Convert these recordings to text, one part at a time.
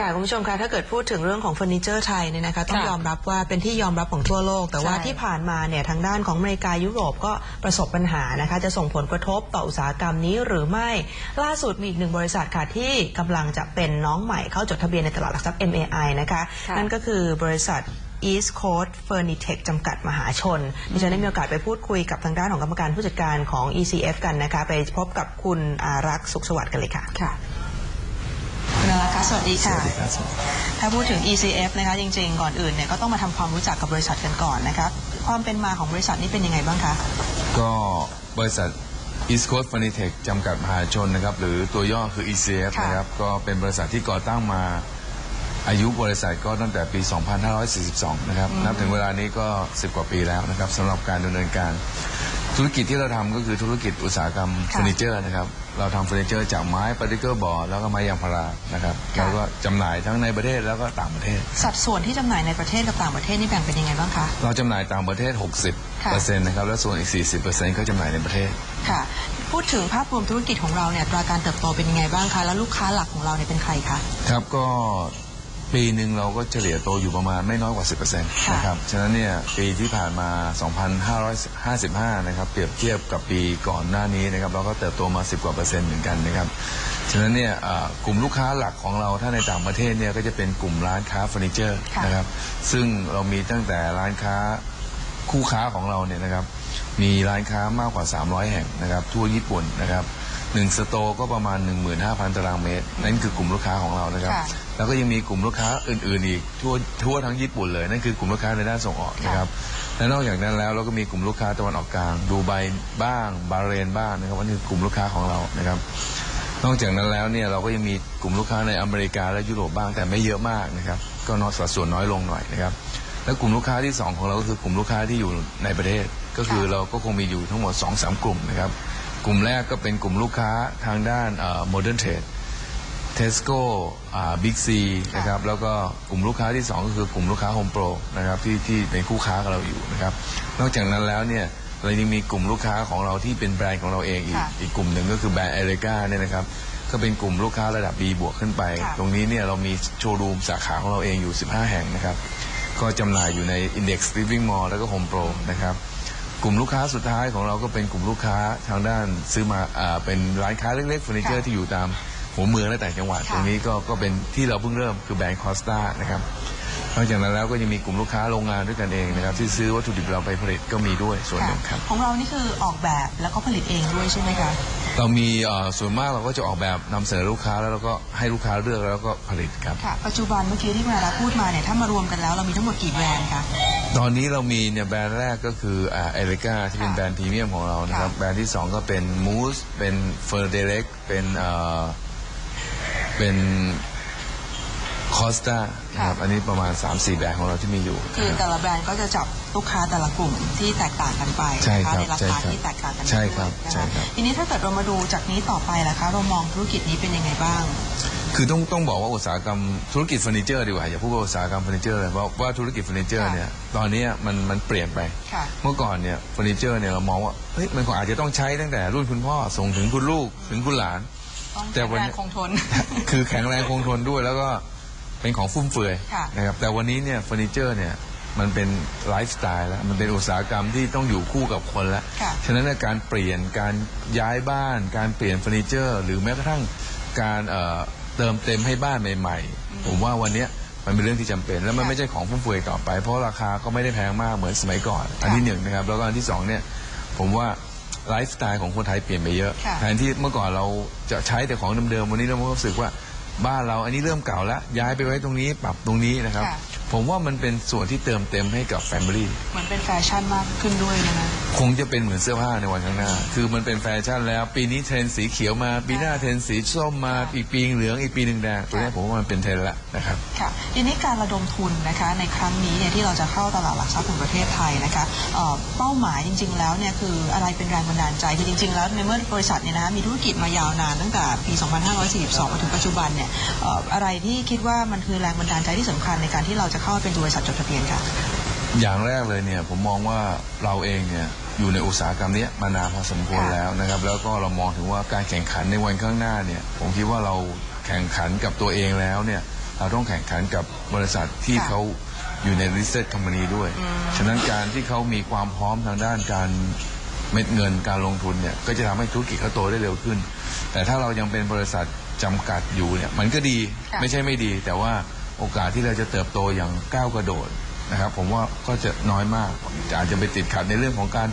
ค่ะคุณผู้ชมคะถ้าเกิดพูดถึงเรื่องของเฟอร์นิเจอร์ไทยเนี่ยนะคะต้องค่ะยอมรับว่าเป็นที่ยอมรับของทั่วโลก แต่ว่าใช่ที่ผ่านมาเนี่ยทางด้านของอเมริกายุโรปก็ประสบปัญหานะคะจะส่งผลกระทบต่ออุตสาหกรรมนี้หรือไม่ล่าสุดมีอีกหนึ่งบริษัทค่ะที่กำลังจะเป็นน้องใหม่เข้าจดทะเบียนในตลาดหลักทรัพย์ MAI นะคะค่ะนั่นก็คือบริษัท East Coast Furnitech จำกัดมหาชน ดิฉันได้มีโอกาสไปพูดคุยกับทางด้านของกรรมการผู้จัดการของ ECF กันนะคะ ไปพบกับคุณอารักษ์สุขสวัสดิ์กันเลยค่ะ สวัสดีค่ะสวัสดีครับถ้าพูดถึง ECF นะคะ จริงๆ ก่อนอื่นเนี่ยก็ต้องมาทำความรู้จักกับบริษัทกันก่อนนะคะความเป็นมาของบริษัทนี้เป็นยังไงบ้างคะ ก็บริษัท East Coast Furnitech จำกัดมหาชนนะครับ หรือตัวย่อคือ ECF ค่ะ นะครับ ก็เป็นบริษัทที่ก่อตั้งมาอายุบริษัทก็ตั้งแต่ปี 2542 นะครับ นับถึงเวลานี้ก็ 10 กว่าปีแล้วนะครับสำหรับการดำเนินการ ธุรกิจที่เราทำก็คือธุรกิจอุตสาหกรรมเฟอร์นิเจอร์นะครับ เราทำเฟอร์นิเจอร์จากไม้ปาร์ติเกิลบอร์ดแล้วก็ไม้ยางพารานะครับค่ะแล้วก็จำหน่ายทั้งในประเทศแล้วก็ต่างประเทศ สัดส่วนที่จำหน่ายในประเทศกับต่างประเทศนี่แบ่งเป็นยังไงบ้างคะเราจำหน่ายต่างประเทศค่ะ60%นะครับแล้วส่วนอีก 40%ก็จำหน่ายในประเทศค่ะพูดถึงภาพรวมธุรกิจของเราเนี่ยอัตราการเติบโตเป็นยังไงบ้างคะแล้วลูกค้าหลักของเราเนี่ยเป็นใครคะครับก็ ปีหนึ่งเราก็เฉลี่ยโตอยู่ประมาณไม่น้อยกว่า 10%นะครับ ฉะนั้นเนี่ยปีที่ผ่านมา 2,555 นะครับ เปรียบเทียบกับปีก่อนหน้านี้นะครับ เราก็เติบโตมา 10 กว่าเปอร์เซ็นต์เหมือนกันนะครับ ฉะนั้นเนี่ยเอ่อกลุ่มลูกค้าหลักของเราถ้าในต่างประเทศเนี่ยก็จะเป็นกลุ่มร้านค้าเฟอร์นิเจอร์ค่ะนะครับ ซึ่งเรามีตั้งแต่ร้านค้าคู่ค้าของเราเนี่ยนะครับ มีร้านค้ามากกว่า 300 แห่งนะครับ ทั่วญี่ปุ่นนะครับหนึ่งสโตร์ก็ประมาณ 15,000 ตารางเมตร นั่นคือกลุ่มลูกค้าของเรานะครับค่ะ แล้วก็ยังมีกลุ่มลูกค้าอื่น ๆ อีกทั่วทั่วทั้งญี่ปุ่นเลยนั่นคือกลุ่มลูกค้าในด้านส่งออกนะครับและนอกจากนั้นแล้วเราก็มีกลุ่มลูกค้าตะวันออกกลางดูไบบ้าง บาห์เรนบ้างนะครับอันนี้คือกลุ่มลูกค้าของเรานะครับ นอกจากนั้นแล้วเนี่ยเราก็ยังมีกลุ่มลูกค้าในอเมริกาและยุโรปบ้างแต่ไม่เยอะมากนะครับก็น้อยสัดส่วนน้อยลงหน่อยนะครับและกลุ่มลูกค้าที่สองของเราก็คือกลุ่มลูกค้าที่อยู่ในประเทศ ก็คือค่ะเราก็คงมีอยู่ทั้งหมด2อสกลุ่มนะครับกลุ่มแรกก็เป็นกลุ่มลูกค้าทางด้านโมเดิร์นเทรด เทสโก้บิ๊กซีนะครับแล้วก็กลุ่มลูกค้าที่สองก็คือกลุ่มลูกค้าโฮมโปรนะครับที่ที่เป็นคู่ค้ากับเราอยู่นะครับนอกจากนั้นแล้วเนี่ยเรายังมีกลุ่มลูกค้าของเราที่เป็นแบรนด์ของเราเองอีกค่ะอีกกลุ่มหนึ่งก็คือแบรนด์เอเลกาเนี่ยนะครับก็เป็นกลุ่มลูกค้าระดับ B บวกขึ้นไปค่ะตรงนี้เนี่ยเรามีโชว์รูมสาขาของเราเองอยู่ 15 แห่งนะครับก็จำหน่ายอยู่ใน Index Living Mall แล้วก็ Home Pro นะครับกลุ่มลูกค้าสุดท้ายของเราก็เป็นกลุ่มลูกค้าทางด้านซื้อมาอ่าเป็นร้านค้าเล็กๆเฟอร์นิเจอร์ค่ะที่อยู่ตาม หัวเมืองและต่างจังหวัดค่ะตรงนี้ก็ก็เป็นที่เราเพิ่งเริ่มคือแบรนด์คอสตานะครับนอกจากนั้นแล้วก็ยังมีกลุ่มลูกค้าโรงงานด้วยกันเองนะครับที่ซื้อวัตถุดิบเราไปผลิตก็มีด้วยส่วนหนึ่งครับของเรานี่คือออกแบบแล้วก็ผลิตเองด้วยใช่ไหมคะเรามีเอ่อส่วนมากเราก็จะออกแบบนำเสนอลูกค้าแล้วเราก็ให้ลูกค้าเลือกแล้วก็ผลิตครับ ค่ะ ปัจจุบันเมื่อกี้ที่คุณอารักษ์พูดมาเนี่ยถ้ามารวมกันแล้วเรามีทั้งหมดกี่แบรนด์คะ ตอนนี้เรามีเนี่ยแบรนด์แรกก็คืออ่าเอริกาที่เป็นค่ะแบรนด์พรีเมียมของเรานะครับ ค่ะแบรนด์ที่สองก็เป็นมูสเป็นเฟอร์เดเร็กเป็นเอ่อ เป็นคอสตานะครับอันนี้ประมาณ 3-4 แบรนด์ของเราที่มีอยู่ คือนะคแต่รับละแบรนด์ก็จะจับลูกค้าแต่ละกลุ่มที่แตกต่างกันไปใช่นะครัคะบในราใช่คาครับที่แตกต่างกันใช่ครับด้วยนะใช่คะครับทีนี้ถ้าเกิดเรามาดูจากนี้ต่อไปล่ะคะเรามองธุรกิจนี้เป็นยังไงบ้าง คือต้องต้องบอกว่าอุตสาหกรรมธุรกิจเฟอร์นิเจอร์ดีกว่าอย่าพูดว่าอุตสาหกรรมเฟอร์นิเจอร์เลยเพราะว่าธุรกิจเฟอร์นิเจอร์ค่ะเนี่ยตอนนี้มันมันเปลี่ยนไปค่ะเมื่อก่อนเนี่ยเฟอร์นิเจอร์เนี่ยเรามองว่าเฮ้ยมันก็อาจจะต้องใช้ตั้งแต่รุ่นคุณพ่อส่งถึงคุณลูกถึงคุณหลาน ต้องแต่แข็งวันแรนี้งคงทน คือแข็งแรงคงทนด้วยแล้วก็เป็นของฟุ่มเฟือยค่ะ นะครับแต่วันนี้เนี่ยเฟอร์นิเจอร์เนี่ยมันเป็นไลฟ์สไตล์แล้วมันเป็นอุตสาหกรรมที่ต้องอยู่คู่กับคนแล้ว ค่ะ ฉะนั้นเนยการเปลี่ยนการย้ายบ้าน การเปลี่ยนเฟอร์นิเจอร์ หรือแม้กระทั่งการเอ่อเติมเต็มให้บ้านใหม่ ๆ ผมว่าวันเนี้ยมันเป็นเรื่องที่จำเป็น แล้วมันค่ะไม่ใช่ของฟุ่มเฟือยต่อไป เพราะราคาก็ไม่ได้แพงมากเหมือนสมัยก่อน อันที่หนึ่งนะครับแล้วก็อันที่สองเนี่ยผมว่า ไลฟ์สไตล์ของคนไทยเปลี่ยนไปเยอะค่ะ แทนที่เมื่อก่อนเราจะใช้แต่ของเดิมๆวันนี้เรารู้สึกว่าบ้านเราอันนี้เริ่มเก่าแล้วย้ายไปไว้ตรงนี้ปรับตรงนี้นะครับ ค่ะ ผมว่ามันเป็นส่วนที่เติมเต็มให้กับแฟมิลี่ เหมือนเป็นแฟชั่นมากขึ้นด้วยนะคะคงจะเป็นเหมือนเสื้อผ้าในวันข้างหน้า คือมันเป็นแฟชั่นแล้ว ปีนี้เทรนด์สีเขียวมา ปีหน้าเทรนด์สีส้มมาอีกปีเหลืองอีกปีหนึ่งแดงตัวนี้ผมว่ามันเป็นเทรนด์ละนะครับค่ะทีนี้การระดมทุนนะคะในครั้งนี้เนี่ยที่เราจะเข้าตลาดหลักทรัพย์แห่งประเทศไทยนะคะเอ่อเป้าหมายจริง ๆ แล้วเนี่ยคืออะไรเป็นแรงบันดาลใจคือจริง ๆ แล้วในเมื่อบริษัทเนี่ยนะคะมีธุรกิจมายาวนานตั้งแต่ปี 2542 มาถึงปัจจุบันเนี่ยเอ่ออะไรที่คิดว่ามันคือแรงบันดาลใจที่สำคัญในการที่เราจะเข้ามาเป็นบริษัทจดทะเบียนค่ะอย่างแรกเลยเนี่ยผมมองว่าเราเองเนี่ย อยู่ในอุตสาหกรรมเนี้ยมานานพอสมควรค่ะแล้วนะครับ แล้วก็เรามองถึงว่าการแข่งขันในวันข้างหน้าเนี่ยผมคิดว่าเราแข่งขันกับตัวเองแล้วเนี่ยเราต้องแข่งขันกับบริษัทที่ค่ะเขาอยู่ใน listed company ด้วยอืมฉะนั้นการที่เขามีความพร้อมทางด้านการเม็ดเงินการลงทุนเนี่ยก็จะทำให้ธุรกิจเขาโตได้เร็วขึ้น แต่ถ้าเรายังเป็นบริษัทจำกัดอยู่เนี่ยมันก็ดีค่ะไม่ใช่ไม่ดี แต่ว่าโอกาสที่เราจะเติบโตอย่างก้าวกระโดด นะครับผมว่าก็จะน้อยมากอาจจะไปติดขัดในเรื่องของการ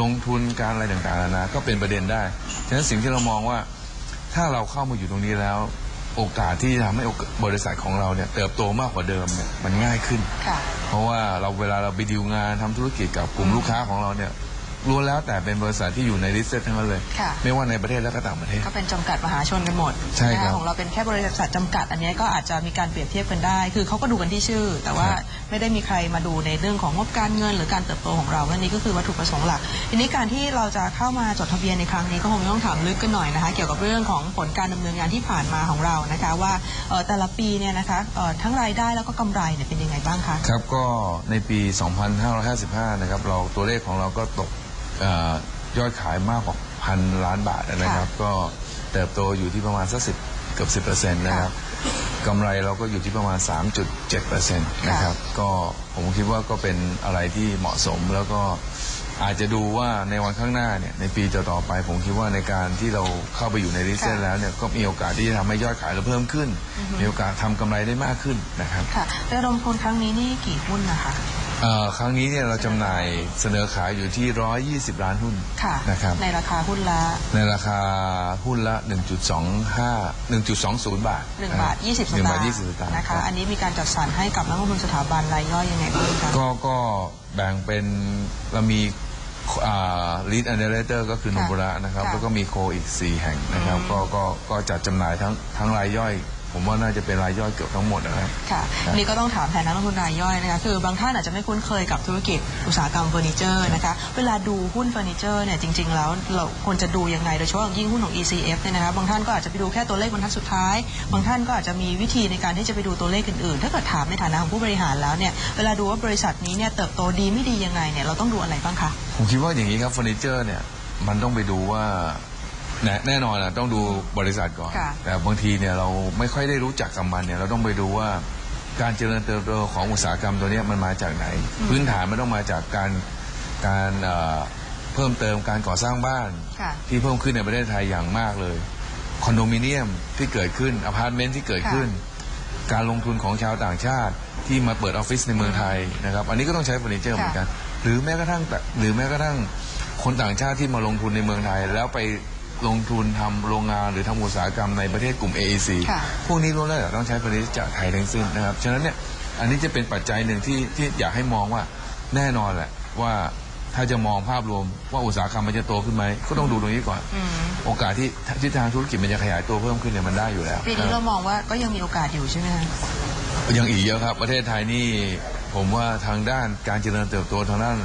ลงทุนการอะไรต่างๆนานาก็เป็นประเด็นได้ฉะนั้นสิ่งที่เรามองว่าถ้าเราเข้ามาอยู่ตรงนี้แล้ว โอกาสที่จะทำให้โอกบริษัทของเราเนี่ยเติบโตมากกว่าเดิมเนี่ยมันง่ายขึ้นค่ะเพราะว่าเราเวลาเราไปดีลงานทำธุรกิจกับกลุ่มลูกค้าของเราเนี่ย ล้วนแล้วแต่เป็นบริษัทที่อยู่ในลิสต์ทั้งนั้นเลย ค่ะ ไม่ว่าในประเทศและก็ต่างประเทศ ก็เป็นจำกัดมหาชนกันหมดใช่ครับนะะของเราเป็นแค่บริษัทจำกัด อันนี้ก็อาจจะมีการเปรียบเทียบกันได้ คือเขาก็ดูกันที่ชื่อ แต่ว่าครับไม่ได้มีใครมาดูในเรื่องของงบการเงิน หรือการเติบโตของเราอันนี้ก็คือวัตถุประสงค์หลัก ทีนี้การที่เราจะเข้ามาจดทะเบียนในครั้งนี้ก็คงต้องถามลึกกันหน่อยนะคะ เกี่ยวกับเรื่องของผลการดำเนินงานที่ผ่านมาของเรานะคะว่าเอ่อแต่ละปีเนี่ยนะคะเอ่อทั้งรายได้แล้วก็กำไรเนี่ยเป็นยังไงบ้างคะ ครับก็ในปี 2555 นะครับ เราตัวเลขของเราก็ตกเอ่อ ยอดขายมากกว่าพันล้านบาทนะครับ ก็เติบโตอยู่ที่ประมาณสักสิบเกือบสิบเปอร์เซ็นต์นะครับกำไรเราก็อยู่ที่ประมาณ 3.7เปอร์เซ็นต์นะครับ ก็ผมคิดว่าก็เป็นอะไรที่เหมาะสมแล้วก็อาจจะดูว่าในวันข้างหน้าเนี่ยในปีต่อๆไป ผมคิดว่าในการที่เราเข้าไปอยู่ในริเซนค่ะแล้วเนี่ยก็มีโอกาสที่จะทำให้ยอดขายเราเพิ่มขึ้น มีโอกาสทำกำไรได้มากขึ้นนะครับค่ะระดมทุนครั้งนี้นี่กี่หุ้นนะคะเอ่อ ครั้งนี้เนี่ยเราจำหน่ายเสนอขายอยู่ที่ 120 ล้านหุ้นค่ะนะครับในราคาหุ้นละ ในราคาหุ้นละ 1.25 1.20 บาทหนึ่งบาทยี่สิบสหนึ่งตาบาทงยี่สิบสค์ตางค์นะคะรับอันนี้มีการจัดสรรให้กับนักลงทุนสถาบันรายย่อยยังไงบ้างคะก็ก็แบ่งเป็นเรามีลีดอันเดอร์เตอร์ก็คือค่ะนุบุระนะครับค่ะแล้วก็มีโคอีก 4 แห่งนะครับอืมก็ก็ก็จัดจำหน่ายทั้งทั้งรายย่อย ผมว่าน่าจะเป็นรายย่อยเกือบทั้งหมดนะครับค่ะครับนี่ก็ต้องถามแทนนักลงทุนรายย่อยนะคะคือบางท่านอาจจะไม่คุ้นเคยกับธุรกิจอุตสาหกรรมเฟอร์นิเจอร์นะคะเวลาดูหุ้นเฟอร์นิเจอร์เนี่ยจริง ๆ แล้วเราควรจะดูยังไงโดยเฉพาะอย่างยิ่งหุ้นของ ECF เนี่ยนะคะบางท่านก็อาจจะไปดูแค่ตัวเลขบรรทัดสุดท้าย บางท่านก็อาจจะมีวิธีในการที่จะไปดูตัวเลขอื่นๆ ถ้าเกิดถามในฐานะของผู้บริหารแล้วเนี่ยเวลาดูว่าบริษัทนี้เนี่ยเติบโตดีไม่ดียังไงเนี่ยเราต้องดูอะไรบ้างคะผมคิดว่าอย่างนี้ครับเฟอร์นิเจอร์เนี่ยมันต้องไปดูว่า แน่แน่นอนอะต้องดูบริษัทก่อน ค่ะ แต่บางทีเนี่ยเราไม่ค่อยได้รู้จักกับมันเนี่ยเราต้องไปดูว่าการเจริญเติบโตของอุตสาหกรรมตัวเนี้ยมันมาจากไหน พื้นฐานมันต้องมาจากการการเอ่อเพิ่มเติมการก่อสร้างบ้าน ค่ะ ที่เพิ่มขึ้นในประเทศไทยอย่างมากเลยคอนโดมิเนียมที่เกิดขึ้นอพาร์ตเมนต์ที่เกิดขึ้น การลงทุนของชาวต่างชาติที่มาเปิดออฟฟิศในเมืองไทยนะครับ อันนี้ก็ต้องใช้เฟอร์นิเจอร์เหมือนกัน หรือแม้กระทั่งแต่หรือแม้กระทั่งคนต่างชาติที่มาลงทุนในเมืองไทย แล้วไป ลงทุนทำโรงงานหรือทำอุตสาหกรรมในประเทศกลุ่ม AEC ค่ะ พวกนี้ล้วนแล้วแต่ต้องใช้เฟอร์นิเจอร์จากไทยทั้งสิ้นนะครับ ฉะนั้นเนี่ยอันนี้จะเป็นปัจจัยหนึ่งที่ที่อยากให้มองว่าแน่นอนแหละว่าถ้าจะมองภาพรวมว่าอุตสาหกรรมมันจะโตขึ้นไหมก็ต้องดูตรงนี้ก่อน อืมโอกาสที่ทิศทางธุรกิจมันจะขยายตัวเพิ่มขึ้นเนี่ยมันได้อยู่แล้วปีนี้เรามองว่าก็ยังมีโอกาสอยู่ใช่ไหมคะ ยังอีกเยอะครับ ประเทศไทยนี่ผมว่าทางด้านการเจริญเติบโตทางด้าน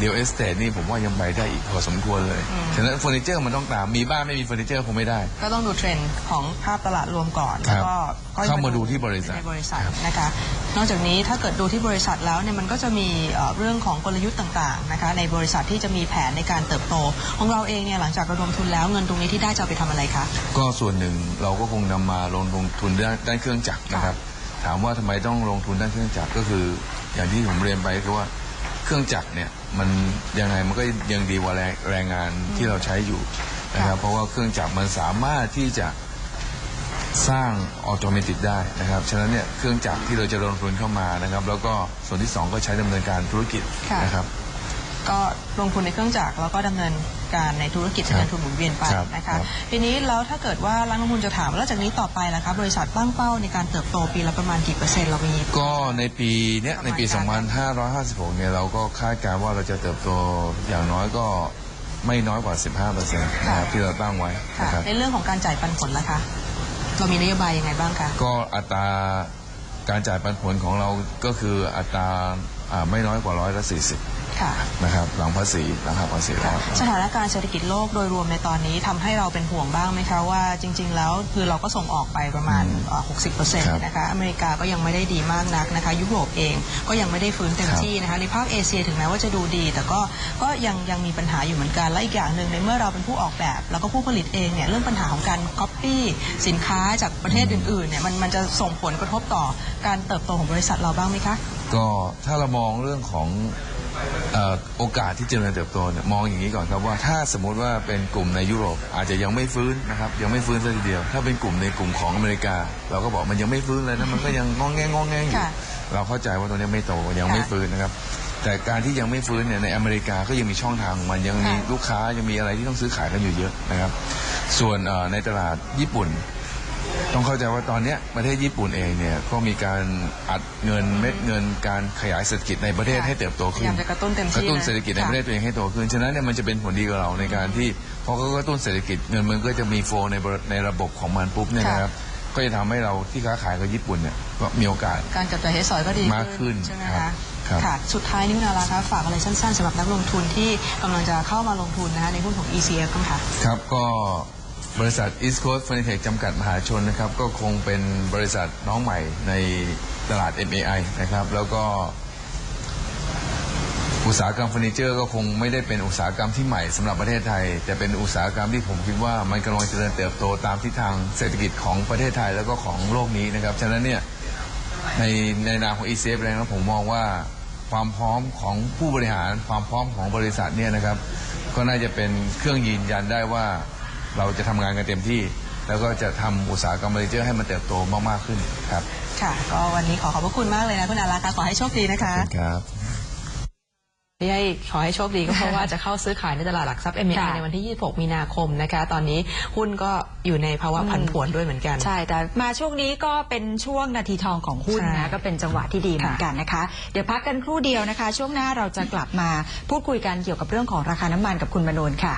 เดียวเอสเตทนี่ผมว่ายังไปได้อีกพอสมควรเลยอืมฉะนั้นเฟอร์นิเจอร์มันต้องตาม มีบ้านไม่มีเฟอร์นิเจอร์คงไม่ได้ ก็ต้องดูเทรนด์ของภาพตลาดรวมก่อนครัแล้วบก็ก็เข้ามาดูที่บริษัทในบริษัทนะคะ นอกจากนี้ถ้าเกิดดูที่บริษัทแล้วเนี่ยมันก็จะมีเอ่อเรื่องของกลยุทธ์ต่างๆนะคะในบริษัทที่จะมีแผนในการเติบโต ของเราเองเนี่ยหลังจากระดมทุนแล้วเงินตรงนี้ที่ได้จะเอาไปทำอะไรคะ ก็ส่วนหนึ่งเราก็คงนำมาลงลงทุนด้านด้านเครื่องจักรนะครับ ถามว่าทำไมต้องลงทุนด้านเครื่องจักรก็คือ อย่างที่ผมเรียนไปคือว่าเครื่องจักรเนี่ย มันยังไงมันก็ยังดีกว่าแรงแรงงานที่เราใช้อยู่นะครับ เพราะว่าเครื่องจักรมันสามารถที่จะสร้างออโตเมติกได้นะครับ ฉะนั้นเนี่ยเครื่องจักรที่เราจะลงทุนเข้ามานะครับ แล้วก็ส่วนที่สองก็ใช้ดำเนินการธุรกิจค่ะนะครับ ก็ลงทุนในเครื่องจักรแล้วก็ดำเนินการในธุรกิจครับเงินทุนหมุนเวียนไปครับนะครัคะบทีนี้แล้วถ้าเกิดว่าร้านลงทุนจะถามว่าแล้วจากนี้ต่อไปล่ะคะบริษัทตั้งเป้าในการเติบโตปีละประมาณกี่เปอร์เซ็นต์เรามีก็ในปีเนี้ยในปีประมาณการ2556 เนี่ยเราก็คาดการณ์ว่าเราจะเติบโตอย่างน้อยก็ไม่น้อยกว่า 15%นะครับที่เราตั้งไว้ค่ะนะครับในเรื่องของการจ่ายปันผลล่ะคะเรามีนโยบายยังไงบ้างคะก็อัตราการจ่ายปันผลของเราก็คืออัตราอ่าไม่น้อยกว่าร้อยละ40 ค่ะนะครับหลังภาษีหลังหักภาษีแล้วสถานการณ์เศรษฐกิจโลกโดยรวมในตอนนี้ทำให้เราเป็นห่วงบ้างไหมคะว่าจริง ๆ แล้วคือเราก็ส่งออกไปประมาณเอ่อ60%นะคะอเมริกาก็ยังไม่ได้ดีมากนักนะคะยุโรปเองก็ยังไม่ได้ฟื้นเต็มที่นะคะในภาคเอเชียถึงแม้ว่าจะดูดี แต่ก็ก็ยังยังมีปัญหาอยู่เหมือนกันและอีกอย่างหนึ่งในเมื่อเราเป็นผู้ออกแบบ แล้วก็ผู้ผลิตเองเนี่ยเรื่องปัญหาของการก๊อปปี้สินค้าจากประเทศอื่นๆเนี่ยมันมันจะส่งผลกระทบต่อการเติบโตของบริษัทเราบ้างไหมคะก็ถ้าเรามองเรื่องของเอ่อ โอกาสที่เจริญเติบโตเนี่ยมองอย่างนี้ก่อนครับว่าถ้าสมมุติว่าเป็นกลุ่มในยุโรปอาจจะยังไม่ฟื้นนะครับยังไม่ฟื้นซะทีเดียว ถ้าเป็นกลุ่มในกลุ่มของอเมริกา เราก็บอกมันยังไม่ฟื้นเลยนะมันก็ยังงองแงงงองแงงอยู่ค่ะเราเข้าใจว่าตัวนี้ไม่โตยังไม่ค่ะฟื้นนะครับแต่การที่ยังไม่ฟื้นเนี่ยในอเมริกาก็ยังมีช่องทางของมันยังมีค่ะลูกค้ายังมีอะไรที่ต้องซื้อขายกันอยู่เยอะนะครับ ส่วนเอ่อในตลาดญี่ปุ่น ต้องเข้าใจว่าตอนเนี้ยประเทศญี่ปุ่นเองเนี่ยก็มีการอัดเงินเม็ดเงินการขยายเศรษฐกิจในประเทศค่ะให้เติบโตพขึ้ยานยามจะกระตุ้นเต็มที่กระตุ้นลยเศรษฐกิจในค่ประเทศตัวเองให้โตขึ้นฉะนั้นเนี่ยมันจะเป็นผลดีกับเราในการที่พอเขากระตุ้นเศรษฐกิจเงินมันก็จะมีโฟลในบริในระบบของมันปุ๊บเนี่ยค่ะนะครับก็จะทำให้เราที่ค้าขายกับญี่ปุ่นเนี่ยก็มีโอกาส การจับจ่ายใช้สอยก็ดีมากขึ้นใช่ไหมครัคะบครับค่ะ สุดท้ายนี้คุณอาราคะฝากอะไรสั้นๆสำหรับนักลงทุนที่กำลังจะเข้ามาลงทุนนะคะในหุ้นของ ECF บ้างค่ะครับก็ บริษัท East Coast Furniture จำกัดมหาชนนะครับ ก็คงเป็นบริษัทน้องใหม่ในตลาด MAI นะครับ แล้วก็ อุตสาหกรรมเฟอร์นิเจอร์ก็คงไม่ได้เป็นอุตสาหกรรมที่ใหม่สำหรับประเทศไทย แต่เป็นอุตสาหกรรมที่ผมคิดว่ามันกำลังเจริญเติบโตตามทิศทางเศรษฐกิจของประเทศไทยแล้วก็ของโลกนี้นะครับ ฉะนั้นเนี่ยในในนามของ ECF เองนะผมมองว่าความพร้อมของผู้บริหารความพร้อมของบริษัทเนี่ยนะครับ ก็น่าจะเป็นเครื่องยืนยันได้ว่า เราจะทำงานกันเต็มที่ แล้วก็จะทำอุตสาหกรรมเฟอร์นิเจอร์ให้มันเติบโตมากๆขึ้นครับค่ะ ก็วันนี้ขอขอบพระคุณมากเลยนะคุณอาราคะขอให้โชคดีนะคะ ครับ ที่ให้ขอให้โชคดีก็เพราะว่าจะเข้าซื้อขายในตลาดหลักทรัพย์ m อ i ค่ะ ในวันที่ 26 มีนาคมนะคะ ตอนนี้หุ้นก็อยู่ในภาวะผันผวนด้วยเหมือนกัน ใช่ แต่มาช่วงนี้ก็เป็นช่วงนาทีทองของหุ้นใช่นะ ก็เป็นจังหวะที่ดีเหมือนกันนะคะ เดี๋ยวพักกันครู่เดียวนะคะ ช่วงหน้าเราจะกลับมาพูดคุยกันเกี่ยวกับเรื่องของราคาน้ำมันกับคุณมโนนค่ะ